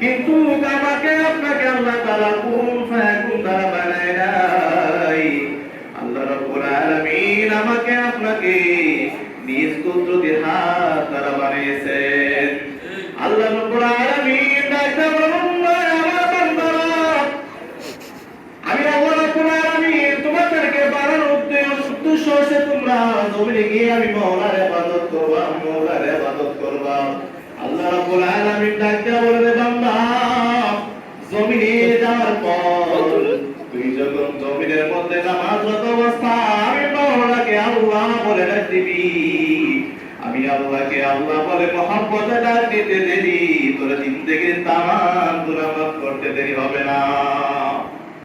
কিন্তু আমাকে আপনাকে আল্লাহ তাআলা কোন ফায়াকুন দ্বারা বানায় নাই। আল্লাহ রাব্বুল আলামিন আমাকে আপনাকে নিজ কুদরতি হাত দ্বারা বানিয়েছেন। আল্লাহ রাব্বুল আলামিন আমি আল্লাহ রাব্বুল আলামিন তোমাদেরকে বানানোর উদ্দেশ্য করবা মওলার ইবাদত করবা আল্লাহ রাব্বুল আলামিন যাওয়ার পর তুই যখন জমিনের মধ্যে অবস্থা আমি আল্লাহ বলে দিবি। আমি আল্লাহকে আল্লাহ বলে মহাব্বতে ডাক দিতে দেরি। তোর জিন্দেগির তামাম তোরা মাফ করতে দেরি হবে না।